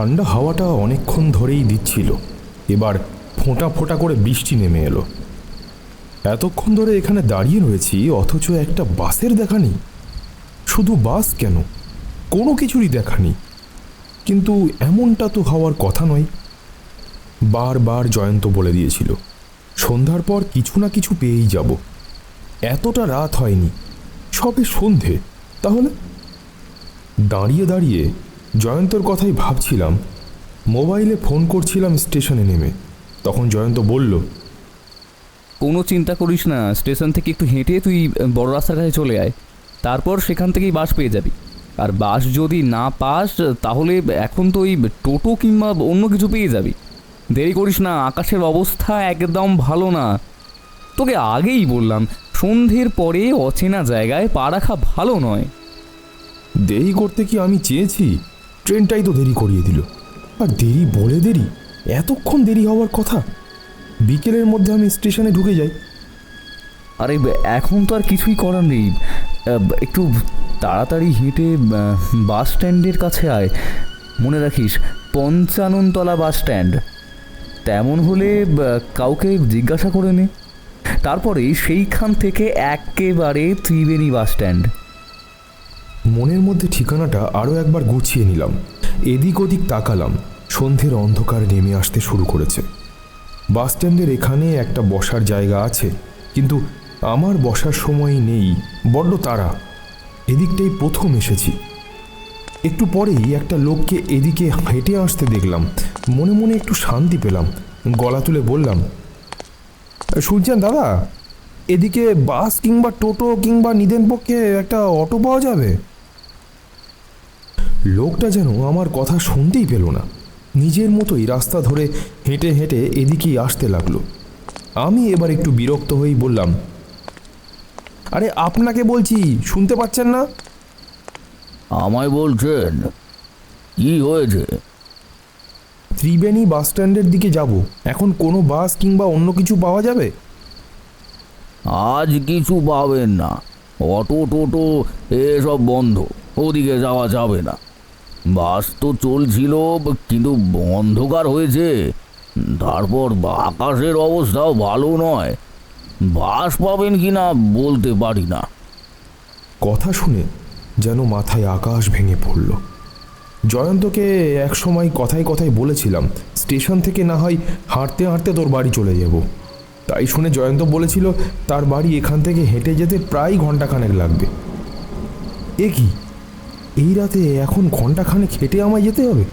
ঠান্ডা হাওয়াটা অনেকক্ষণ ধরেই দিচ্ছিল। এবার ফোঁটা ফোঁটা করে বৃষ্টি নেমে এলো। এতক্ষণ ধরে এখানে দাঁড়িয়ে রয়েছি, অথচ একটা বাসের দেখা নেই। শুধু বাস কেন? কোনো কিছুরই দেখা নেই। কিন্তু এমনটা তো হওয়ার কথা নয়। বারবার জয়ন্ত বলে দিয়েছিল, সন্ধ্যার পর কিছু না কিছু পেয়েই যাব। এতটা রাত হয়নি। সবে সন্ধে, তাহলে? দাঁড়িয়ে দাঁড়িয়ে জয়ন্তর কথাই ভাবছিলাম। মোবাইলে ফোন করছিলাম স্টেশনে নেমে। তখন জয়ন্ত বলল কোনো চিন্তা করিস না স্টেশন থেকে একটু হেঁটে তুই বড় রাস্তার কাছে চলে আয়। তারপর সেখান থেকেই বাস পেয়ে যাবি। আর বাস যদি না পাস তাহলে এখন তো ওই টোটো কিংবা অন্য কিছু পেয়ে যাবি। দেরি করিস না আকাশের অবস্থা একদম ভালো না। তোকে আগেই বললাম সন্ধ্যের পরে অচেনা জায়গায় পা রাখা ভালো নয়। দেরি করতে কি আমি চেয়েছি? ট্রেনটাই তো দেরি করিয়ে দিল। আর দেরি বলে দেরি? এতক্ষণ দেরি হওয়ার কথা? বিকেলের মধ্যে আমি স্টেশনে ঢুকে যাই। আরে এখন তো আর কিছুই করার নেই। একটু তাড়াতাড়ি হেঁটে বাস স্ট্যান্ডের কাছে আয়। মনে রাখিস, পঞ্চাননতলা বাস স্ট্যান্ড। তেমন হলে কাউকে জিজ্ঞাসা করে নে। তারপরে সেইখান থেকে একেবারে ত্রিবেণী বাস স্ট্যান্ড। মনের মধ্যে ঠিকানাটা আরও একবার গুছিয়ে নিলাম। এদিক ওদিক তাকালাম। সন্ধ্যের অন্ধকার নেমে আসতে শুরু করেছে। বাস স্ট্যান্ডের এখানে একটা বসার জায়গা আছে, কিন্তু আমার বসার সময় নেই, বড্ড তারা এদিকটাই প্রথম এসেছি। একটু পরেই একটা লোককে এদিকে হেঁটে আসতে দেখলাম। মনে মনে একটু শান্তি পেলাম। গলা তুলে বললাম শুনছেন দাদা, এদিকে বাস কিংবা টোটো কিংবা নিদেন পক্ষে একটা অটো পাওয়া যাবে? লোকটা যেন আমার কথা শুনতেই পেল না। নিজের মতোই রাস্তা ধরে হেঁটে হেঁটে এদিকেই আসতে লাগল। আমি এবার একটু বিরক্ত হয়েই বললাম আরে আপনাকে বলছি শুনতে পাচ্ছেন না? আমায় বলছেন? কি হয়েছে? ত্রিবেণী বাস স্ট্যান্ডের দিকে যাব। এখন কোনো বাস কিংবা অন্য কিছু পাওয়া যাবে? আজ কিছু পাবেন না। অটো টোটো এসব বন্ধ। ওদিকে যাওয়া যাবে না। বাস তো চলছিল, কিন্তু অন্ধকার হয়েছে। তারপর আকাশের অবস্থাও ভালো নয়। বাস পাবেন কি না বলতে পারি না। কথা শুনে যেন মাথায় আকাশ ভেঙে পড়ল। জয়ন্তকে এক সময় কথায় কথায় বলেছিলাম, স্টেশন থেকে না হয় হাঁটতে হাঁটতে তোর বাড়ি চলে যাব। তাই শুনে জয়ন্ত বলেছিল, তার বাড়ি এখান থেকে হেঁটে যেতে প্রায় ঘন্টাখানেক লাগবে। এ কি? এই রাতে এখন ঘন্টাখানেক খেটে আমায় যেতে হবে?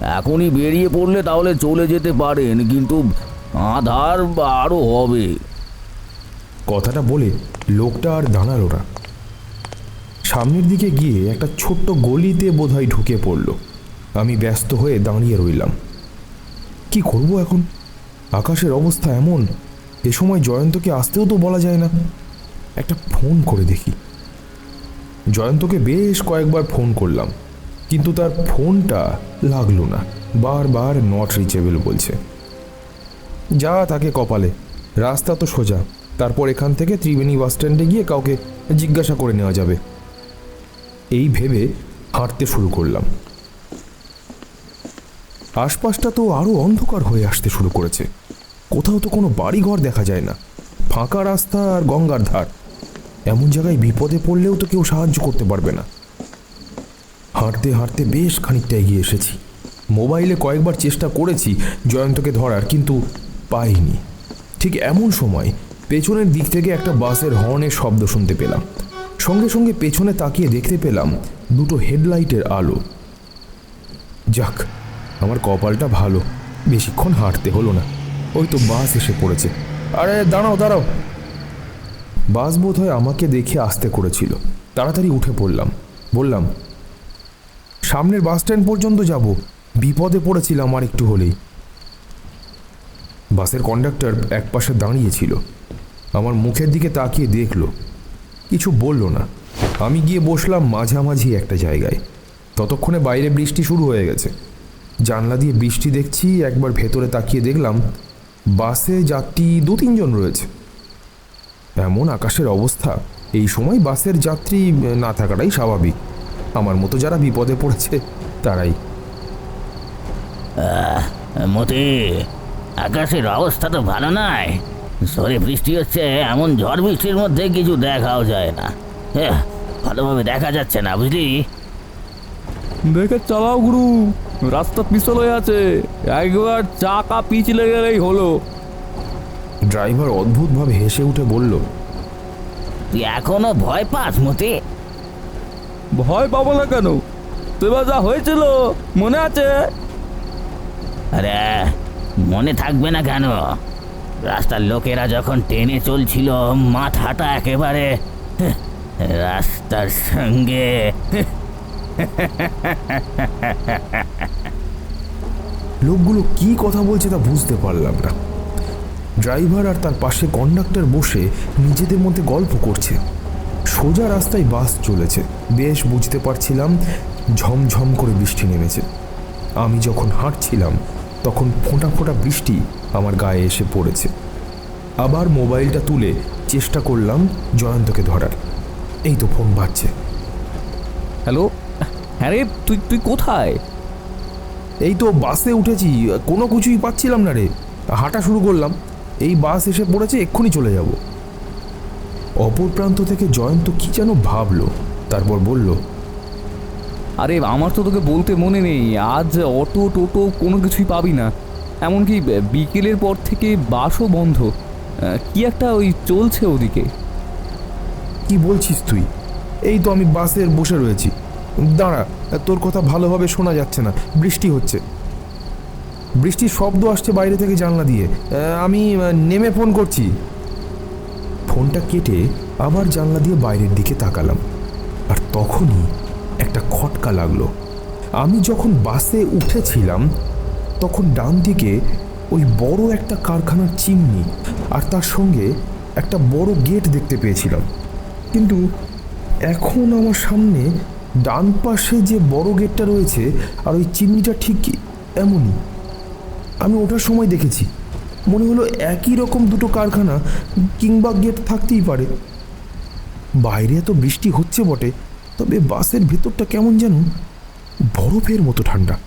এখনই বেরিয়ে পড়লে তাহলে চলে যেতে পারেন কিন্তু আধার আরও হবে। কথাটা বলে লোকটা আর দাঁড়াল না। সামনের দিকে গিয়ে একটা ছোট্ট গলিতে বোধহয় ঢুকে পড়ল। আমি ব্যস্ত হয়ে দাঁড়িয়ে রইলাম। কি করব এখন? আকাশের অবস্থা এমন এ সময় জয়ন্তকে আসতেও তো বলা যায় না। একটা ফোন করে দেখি। জয়ন্তকে বেশ কয়েকবার ফোন করলাম, কিন্তু তার ফোনটা লাগল না, বারবার নট রিচেবল বলছে। যা তাকে কপালে, রাস্তা তো সোজা, তারপর এখান থেকে ত্রিবেণী বাস স্ট্যান্ডে গিয়ে কাউকে জিজ্ঞাসা করে নেওয়া যাবে। এই ভেবে হাঁটতে শুরু করলাম। আশপাশটা তো আরও অন্ধকার হয়ে আসতে শুরু করেছে। কোথাও তো কোনো বাড়িঘর দেখা যায় না। ফাঁকা রাস্তা আর গঙ্গার ধার। এমন জায়গায় বিপদে পড়লেও তো কেউ সাহায্য করতে পারবে না। হাঁটতে হাঁটতে বেশ খানিকটা এগিয়ে এসেছি। মোবাইলে কয়েকবার চেষ্টা করেছি জয়ন্তকে ধরার, কিন্তু পাইনি। ঠিক এমন সময় পেছনের দিক থেকে একটা বাসের হর্নের শব্দ শুনতে পেলাম। সঙ্গে সঙ্গে পেছনে তাকিয়ে দেখতে পেলাম দুটো হেডলাইটের আলো। যাক, আমার কপালটা ভালো, বেশিক্ষণ হাঁটতে হলো না। ওই তো বাস এসে পড়েছে। আরে, দাঁড়াও দাঁড়াও। বাস বোধ হয় আমাকে দেখে আসতে করেছিল। তাড়াতাড়ি উঠে পড়লাম। বললাম, সামনের বাস স্ট্যান্ড পর্যন্ত যাব। বিপদে পড়েছিলাম আর একটু হলেই। বাসের কন্ডাক্টর এক পাশে দাঁড়িয়েছিল। আমার মুখের দিকে তাকিয়ে দেখল। কিছু বলল না। আমি গিয়ে বসলাম মাঝামাঝি একটা জায়গায়। ততক্ষণে বাইরে বৃষ্টি শুরু হয়ে গেছে। জানলা দিয়ে বৃষ্টি দেখছি, একবার ভেতরে তাকিয়ে দেখলাম বাসে যাত্রী দু তিনজন রয়েছে। এমন আকাশের অবস্থা। এই সময় বাসের যাত্রী না থাকাটাই স্বাভাবিক। আমার মতো যারা বিপদে পড়েছে তারাই। মতি আকাশের অবস্থা তো ভালো নয়। সরে বৃষ্টি হচ্ছে এমন ঝড় বৃষ্টির মধ্যে কিছু দেখাও যায় না। এহ, ভালোভাবে দেখা যাচ্ছে না বুঝলি? দেখে চালাও গুরু রাস্তা পিছল হয়ে আছে। একবার চাকা পিছলে গেলেই হলো। ড্রাইভার অদ্ভুতভাবে হেসে উঠে বলল তুই এখনও ভয় পাস মতি? ভয় পাবো না কেন? তোবার যা হয়েছিল মনে আছে? আরে মনে থাকবে না কেন? রাস্তার লোকেরা যখন টেনে চলছিল মাথাটা একেবারে হ্যাঁ, রাস্তার সঙ্গে। লোকগুলো কি কথা বলছে তা বুঝতে পারলাম না। ড্রাইভার আর তার পাশে কন্ডাক্টর বসে নিজেদের মধ্যে গল্প করছে। সোজা রাস্তায় বাস চলেছে। বেশ বুঝতে পারছিলাম ঝমঝম করে বৃষ্টি নেমেছে। আমি যখন হাঁটছিলাম তখন ফোঁটা ফোঁটা বৃষ্টি আমার গায়ে এসে পড়েছে। আবার মোবাইলটা তুলে চেষ্টা করলাম জয়ন্তকে ধরার। এই তো ফোন বাজছে। হ্যালো? হ্যাঁ রে তুই তুই কোথায়? এই তো বাসে উঠেছি কোনো কিছুই পাচ্ছিলাম না রে। হাঁটা শুরু করলাম। এই বাস এসে পড়েছে এক্ষুনি চলে যাব। অপর প্রান্ত থেকে জয়ন্ত কি যেন ভাবলো তারপর বলল আরে আমার তো তোকে বলতে মনে নেই আজ অটো টোটো কোনো কিছুই পাবি না। এমনকি বিকেলের পর থেকে বাসও বন্ধ। কি একটা ওই চলছে ওদিকে। কি বলছিস তুই? এই তো আমি বাসের বসে রয়েছি। দাঁড়া তোর কথা ভালোভাবে শোনা যাচ্ছে না বৃষ্টি হচ্ছে। বৃষ্টির শব্দ আসছে বাইরে থেকে জানলা দিয়ে। আমি নেমে ফোন করছি। ফোনটা কেটে আবার জানলা দিয়ে বাইরের দিকে তাকালাম। আর তখনই একটা খটকা লাগল। আমি যখন বাসে উঠেছিলাম, তখন ডান দিকে ওই বড় একটা কারখানার চিমনি আর তার সঙ্গে একটা বড় গেট দেখতে পেয়েছিলাম। কিন্তু এখন আমার সামনে ডান পাশে যে বড় গেটটা রয়েছে আর ওই চিমনিটা ঠিক এমনই। আমি ওঠার সময় দেখেছি। মনে হলো একই রকম দুটো কারখানা কিংবা গেট থাকতেই পারে। বাইরে এত বৃষ্টি হচ্ছে বটে, তবে বাসের ভেতরটা কেমন যেন বরফের মতো ঠান্ডা।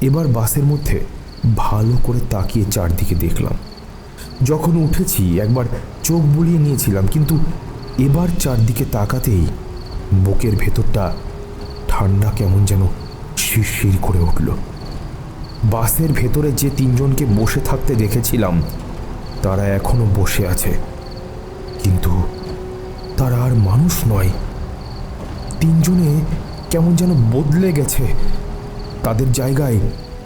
এবার বাসের মধ্যে ভালো করে তাকিয়ে চারদিকে দেখলাম। যখন উঠেছি, একবার চোখ বুলিয়ে নিয়েছিলাম, কিন্তু এবার চারদিকে তাকাতেই বুকের ভেতরটা ঠান্ডা কেমন যেন শিরশির করে উঠল। বাসের ভেতরে যে তিনজনকে বসে থাকতে দেখেছিলাম, তারা এখনও বসে আছে। কিন্তু তারা আর মানুষ নয়। তিনজনে কেমন যেন বদলে গেছে। তাদের জায়গায়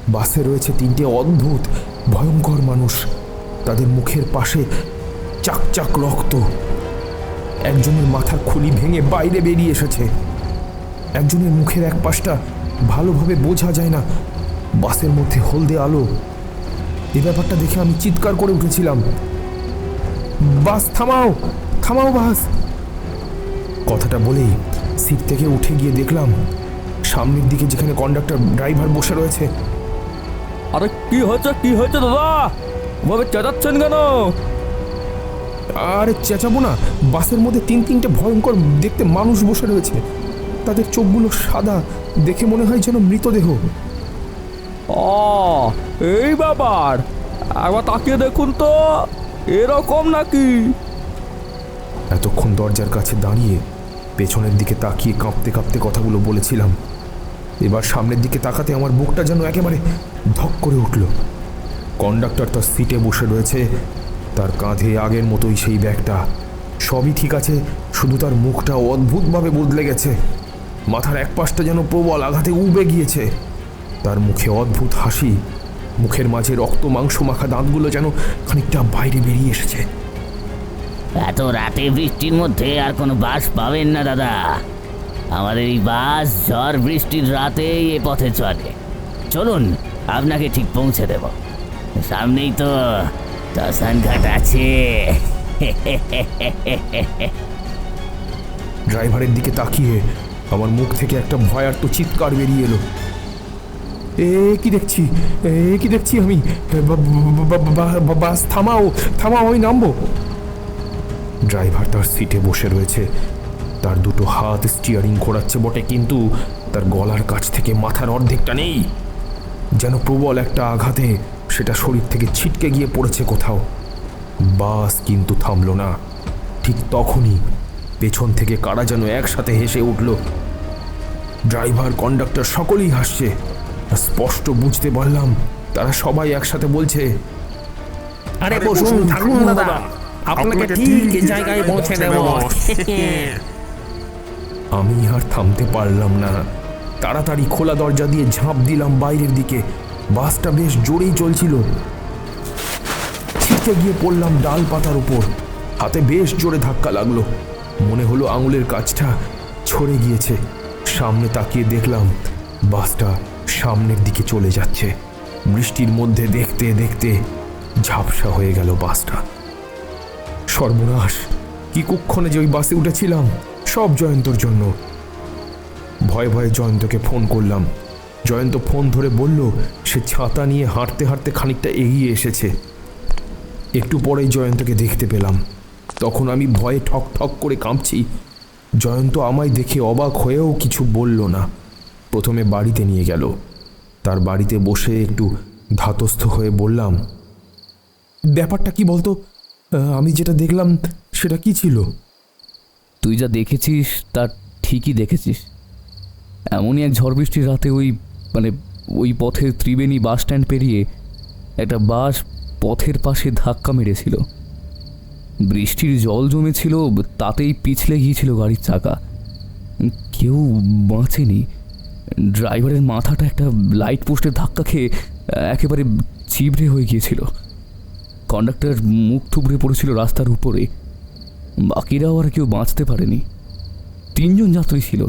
বাসে রয়েছে তিনটে অদ্ভুত, ভয়ঙ্কর মানুষ। তাদের মুখের পাশে চাকচাক রক্ত। একজনের মাথার খুলি ভেঙে বাইরে বেরিয়ে এসেছে। একজনের মুখের এক পাশটা ভালোভাবে বোঝা যায় না। বাসের মধ্যে হলদে আলো। এ ব্যাপারটা দেখে আমি চিৎকার করে উঠেছিলাম। বাস থামাও থামাও বাস। কথাটা বলেই সিট থেকে উঠে গিয়ে দেখলাম সামনের দিকে যেখানে কন্ডাক্টর ড্রাইভার বসে রয়েছে। আরে কি হয়েছে কি হয়েছে দাদা? ওভাবে চেঁচাচ্ছেন কেন? আরে চেঁচাবো না। বাসের মধ্যে তিন তিনটে ভয়ঙ্কর দেখতে মানুষ বসে রয়েছে। তাদের চোখগুলো সাদা দেখে মনে হয় যেন মৃতদেহ। এই ব্যাপার। একবার তাকিয়ে দেখুন তো, এরকম নাকি? এতক্ষণ দরজার কাছে দাঁড়িয়ে পেছনের দিকে তাকিয়ে কাঁপতে কাঁপতে কথাগুলো বলেছিলাম। এবার সামনের দিকে তাকাতে আমার বুকটা যেন একেবারে ধক করে উঠল। কন্ডাক্টর তার সিটে বসে রয়েছে। তার কাঁধে আগের মতোই সেই ব্যাগটা। সবই ঠিক আছে, শুধু তার মুখটা অদ্ভুতভাবে বদলে গেছে। মাথার এক পাশটা যেন প্রবল আঘাতে উবে গিয়েছে। তার মুখে অদ্ভুত হাসি মুখের মাঝে রক্ত মাংস মাখা দাঁতগুলো যেন খানিকটা বাইরে বেরিয়ে এসেছে। এত রাতে বৃষ্টির মধ্যে আর কোনো বাস পাবেন না দাদা। আমাদের এই বাস ঝড় বৃষ্টির রাতেই এ পথে চলে। চলুন আপনাকে ঠিক পৌঁছে দেব। সামনেই তো ঘাট আছে। ড্রাইভারের দিকে তাকিয়ে আমার মুখ থেকে একটা ভয়ার্ত চিৎকার বেরিয়ে এলো। এ কি দেখছি? এ কি দেখছি আমি? বাস, থামাও থামাও, আমি নামবো। ড্রাইভার তার সিটে বসে রয়েছে। তার দুটো হাত স্টিয়ারিং ঘোরাচ্ছে বটে, কিন্তু তার গলার কাছ থেকে মাথার অর্ধেকটা নেই। যেন প্রবল একটা আঘাতে সেটা শরীর থেকে ছিটকে গিয়ে পড়েছে কোথাও। বাস কিন্তু থামলো না। ঠিক তখনই পেছন থেকে কারা যেন একসাথে হেসে উঠল। ড্রাইভার, কন্ডাক্টর সকলেই হাসছে। স্পষ্ট বুঝতে পারলাম। তারা সবাই একসাথে বলছে আরে বসুন থাকুন দাদা। আপনাকে ঠিক জায়গায় পৌঁছে দেব। আমি আর থামতে পারলাম না। তাড়াতাড়ি খোলা দরজা দিয়ে ঝাঁপ দিলাম বাইরের দিকে। বাসটা বেশ জোরেই চলছিল। ছিটকে গিয়ে পড়লাম ডাল পাতার উপর। হাতে বেশ জোরে ধাক্কা লাগল। মনে হলো আঙুলের কাজটা ছড়ে গিয়েছে। সামনে তাকিয়ে দেখলাম বাসটা সামনের দিকে চলে যাচ্ছে। বৃষ্টির মধ্যে দেখতে দেখতে ঝাপসা হয়ে গেল বাসটা। সর্বনাশ, কি কুক্ষণে যে ওই বাসে উঠেছিলাম? সব জয়ন্তর জন্য। ভয়ে ভয়ে জয়ন্তকে ফোন করলাম। জয়ন্ত ফোন ধরে বলল, সে ছাতা নিয়ে হাঁটতে হাঁটতে খানিকটা এগিয়ে এসেছে। একটু পরেই জয়ন্তকে দেখতে পেলাম। তখন আমি ভয়ে ঠক ঠক করে কাঁপছি। জয়ন্ত আমায় দেখে অবাক হয়েও কিছু বলল না। প্রথমে বাড়িতে নিয়ে গেল। তার বাড়িতে বসে একটু ধাতস্থ হয়ে বললাম, ব্যাপারটা কি বলতো? আমি যেটা দেখলাম, সেটা কি ছিল? তুই যা দেখেছিস, তা ঠিকই দেখেছিস। এমনই এক ঝড় বৃষ্টির রাতে ওই মানে ওই পথের ত্রিবেণী বাস স্ট্যান্ড পেরিয়ে একটা বাস পথের পাশে ধাক্কা মেরেছিল। বৃষ্টির জল জমেছিল, তাতেই পিছলে গিয়েছিল গাড়ির চাকা। কেউ বাঁচেনি। ড্রাইভারের মাথাটা একটা লাইট পোস্টের ধাক্কা খেয়ে একেবারে চিবড়ে হয়ে গিয়েছিল। কন্ডাক্টর মুখ থুবড়ে পড়েছিল রাস্তার উপরে। বাকিরাও আর কেউ বাঁচতে পারেনি। তিনজন যাত্রী ছিল।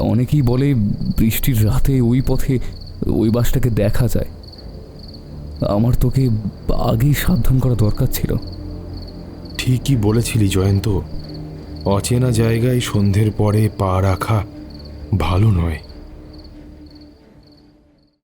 অনেকেই বলে বৃষ্টির রাতে ওই পথে ওই বাসটাকে দেখা যায়। আমার তোকে আগেই সাবধান করা দরকার ছিল। ঠিকই বলেছিলি জয়ন্ত। অচেনা জায়গায় সন্ধ্যের পরে পা রাখা ভালো নয়।